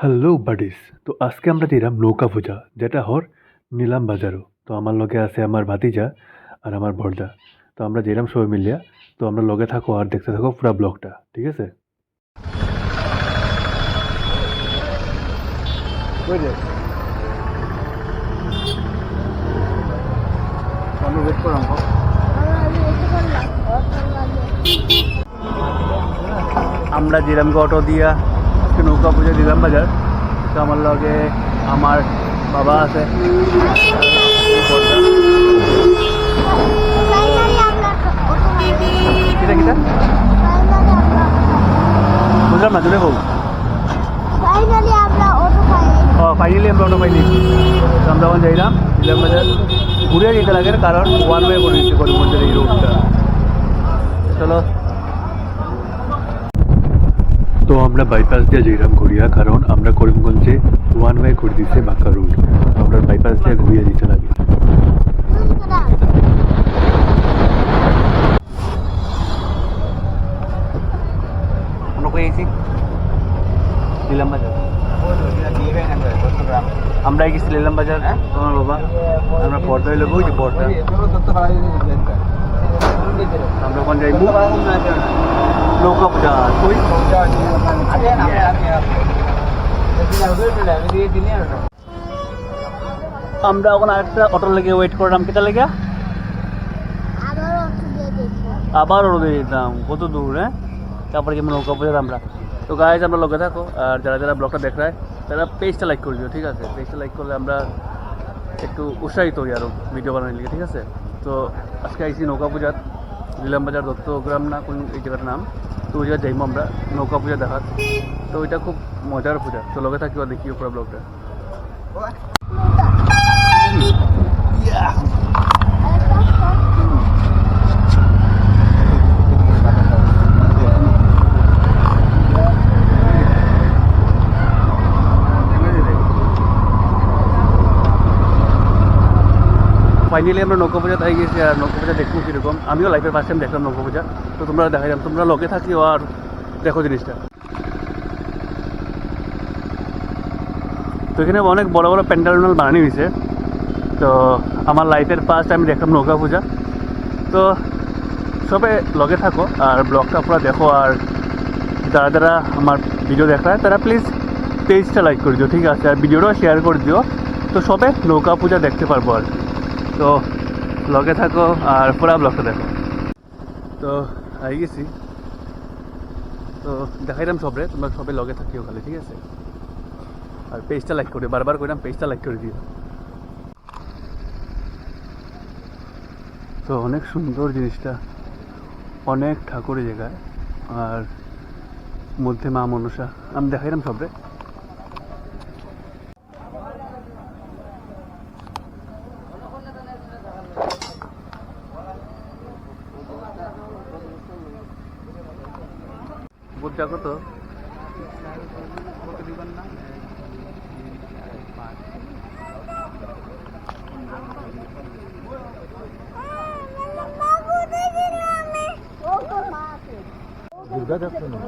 Hello buddies তো আজকে আমরা দিলাম নৌকা পূজা যেটা হর নিলাম বাজারও। তো আমার লগে আছে আমার ভাতিজা আর আমার বর্দা তো আমরা যেরাম সবাই মিলিয়া তো আমরা লগে থাকো আর দেখতে থাকো পুরো ব্লগটা ঠিক আছে? আমরা যেরাম অটো দিয়া আজকে নৌকা পূজা দিলাম বাজার। তো আমার লগে আমার বাবা আছে। বুঝলাম না, জোরে হোক ফাইনালি আমরা অটো পাইনি। আমরা এখন যাইলাম ইলাম বাজার। ঘুরে যেতে লাগে কারণ ওয়ান ওয়ে করে দিচ্ছে করিমগঞ্জের এই রোডটা চলো। তো আমরা বাইপাস দিয়ে যাইলাম ঘুরিয়া কারণ আমরা করিমগঞ্জে ওয়ান ওয়ে করে দিচ্ছে বাঁকা রোড তো আমরা বাইপাস দিয়ে ঘুরিয়ে যেতে লাগে আমরা কই আইছি নিলাম বাজার আমরা গেছি নিলাম বাজার তোমার বাবা আমরা পর্দা হইল ওই যে পর্দা আমরা ওখানে যাই নৌকা পূজা। তুই আমরা ওখানে আরেকটা অটো লেগে ওয়েট করলাম। কেটা লেগে? আবার রোদে যেতাম। কত দূর হ্যাঁ? তারপরে যেমন নৌকা পূজা আমরা। তো গাইজ আমরা লোকে থাকো। আর যারা যারা ব্লগটা দেখ রায় তারা পেজটা লাইক করে দিও ঠিক আছে? পেজটা লাইক করলে আমরা একটু উৎসাহিত হই আরও ভিডিও বানানোর লিগে ঠিক আছে? তো আজকে আইসি নৌকা পূজার। নিলাম বাজার দত্তগ্রাম না কোন এই জায়গার নাম? তো ওই জায়গায় যাইবো আমরা, নৌকা পূজা দেখার। তো ওইটা খুব মজার পূজা। তো লগে থাকিও, দেখিও পুরো ব্লগটা। ফাইনালি আমরা নৌকা পূজা তাই গেছি আর নৌকা পূজা দেখব কীরকম। আমিও লাইফের ফার্স্ট টাইম দেখলাম নৌকা পূজা। তো তোমরা দেখা যাম তোমরা লগে থাকিও আর দেখো জিনিসটা। তো এখানে অনেক বড় বড় প্যান্ডেল বানানো হয়েছে। তো আমার লাইফের ফার্স্ট আমি দেখলাম নৌকা পূজা। তো সবে লগে থাকো আর ব্লগটা পুরো দেখো আর যারা যারা আমার ভিডিও দেখায় তারা প্লিজ পেজটা লাইক করে দিও, ঠিক আছে? আর ভিডিওটাও শেয়ার করে দিও। তো সবে নৌকা পূজা দেখতে পারব আর কি। তো লগে থাকো আর পুরা ব্লগটা দেখো। তো আই গেছি। তো দেখাইলাম সবরে, তোমরা সবাই লগে থাকিও খালি, ঠিক আছে? আর পেজটা লাইক করে, বারবার কইলাম পেজটা লাইক করে দিও। তো অনেক সুন্দর জিনিসটা, অনেক ঠাকুরের জায়গায়, আর মধ্যে মা মনসা, আমি দেখাই দেখাইলাম সবরে। কত? দুর্গা যাচ্ছে না?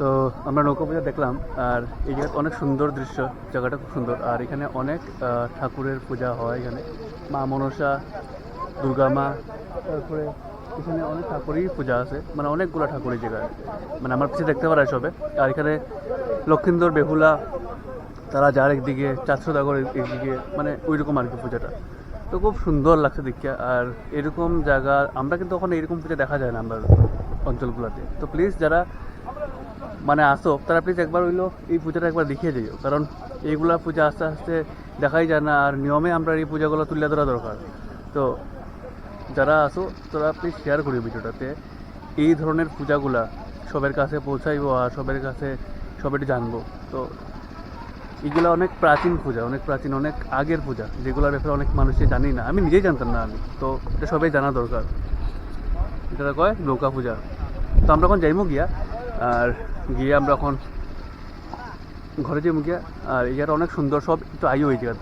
তো আমরা নৌকা পূজা দেখলাম আর এই জায়গাটা অনেক সুন্দর দৃশ্য জায়গাটা খুব সুন্দর। আর এখানে অনেক ঠাকুরের পূজা হয় এখানে। মা মনসা দুর্গা মা, তারপরে এখানে অনেক ঠাকুরই পূজা আছে মানে অনেকগুলো ঠাকুরের জায়গায় মানে আমার পিছিয়ে দেখতে পারা সবে। আর এখানে লক্ষিন্দর, বেহুলা, তারা যার একদিকে চারশোদাগর একদিকে মানে ওই রকম আর কি পূজাটা। তো খুব সুন্দর লাগছে দেখিয়া আর এরকম জায়গা, আমরা কিন্তু ওখানে এরকম পূজা দেখা যায় না আমরা অঞ্চলগুলোতে। তো প্লিজ যারা মানে আসো, তারা প্লিজ একবার হইল এই পূজাটা একবার দেখিয়ে যাইও কারণ এইগুলা পূজা আস্তে আস্তে দেখাই যায় না। আর নিয়মে আমরা এই পূজাগুলো তুলে ধরা দরকার। তো যারা আসো, তারা প্লিজ শেয়ার করি ভিডিওটাতে। এই ধরনের পূজাগুলা সবের কাছে পৌঁছাইবো আর সবার কাছে সবাই জানব। তো এগুলো অনেক প্রাচীন পূজা, অনেক প্রাচীন, অনেক আগের পূজা, যেগুলোর ব্যাপারে অনেক মানুষই জানি না। আমি নিজেই জানতাম না আমি। তো এটা সবাই জানা দরকার। এটা কয়? নৌকা পূজা। তো আমরা এখন যাইমু গিয়া, আর গিয়ে আমরা এখন ঘরে যাইমু গিয়া। আর এই অনেক সুন্দর সব একটু আইও এই জায়গা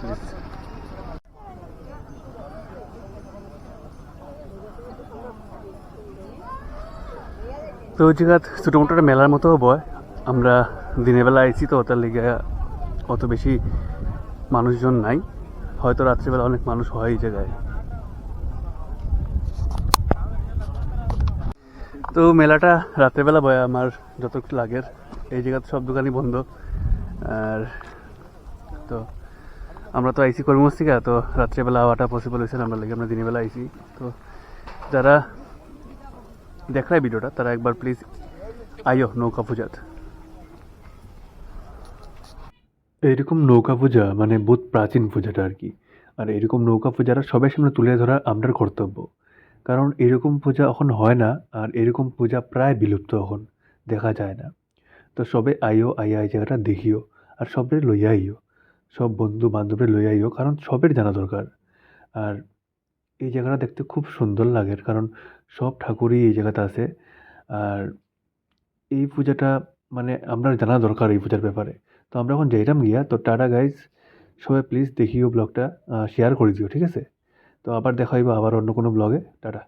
তো ওই জায়গা ছোটো মোটো একটা মেলার মতো বয় আমরা দিনের বেলা আইছি তো ওটার লিগে অত বেশি মানুষজন নাই। হয়তো রাত্রিবেলা অনেক মানুষ হয় এই জায়গায়। তো মেলাটা রাত্রেবেলা বয়, আমার যতটুকু লাগের। এই জায়গাতে সব দোকানই বন্ধ। আর তো আমরা তো আইসি কর্মস থেকে তো রাত্রেবেলা আওয়াটা পসিবল হয়েছে আমরা লাগে আমরা দিনের বেলা আইসি তো যারা দেখায় ভিডিওটা তারা একবার প্লিজ আইও নৌকা পূজাত এইরকম নৌকা পূজা মানে বহুত প্রাচীন পূজাটা আর কি আর এরকম নৌকা পূজাটা সবার সামনে তুলে ধরা আপনার কর্তব্য কারণ এরকম পূজা এখন হয় না আর এরকম পূজা প্রায় বিলুপ্ত এখন দেখা যায় না তো সবে আইও আইয়া এই জায়গাটা দেখিও আর সবে লইয়া আইও সব বন্ধু বান্ধবরে লইয়া আইও কারণ সবের জানা দরকার আর এই জায়গাটা দেখতে খুব সুন্দর লাগে কারণ সব ঠাকুরই এই জায়গাতে আসে আর এই পূজাটা মানে আমরা জানা দরকার এই পূজার ব্যাপারে। তো আমরা এখন যাইতাম গিয়া, তো টাটা গাইজ সবাই প্লিজ দেখিও ব্লগটা শেয়ার করে দিও, ঠিক আছে? তো আবার দেখা হইব আবার অন্য কোনো ব্লগে টাটা।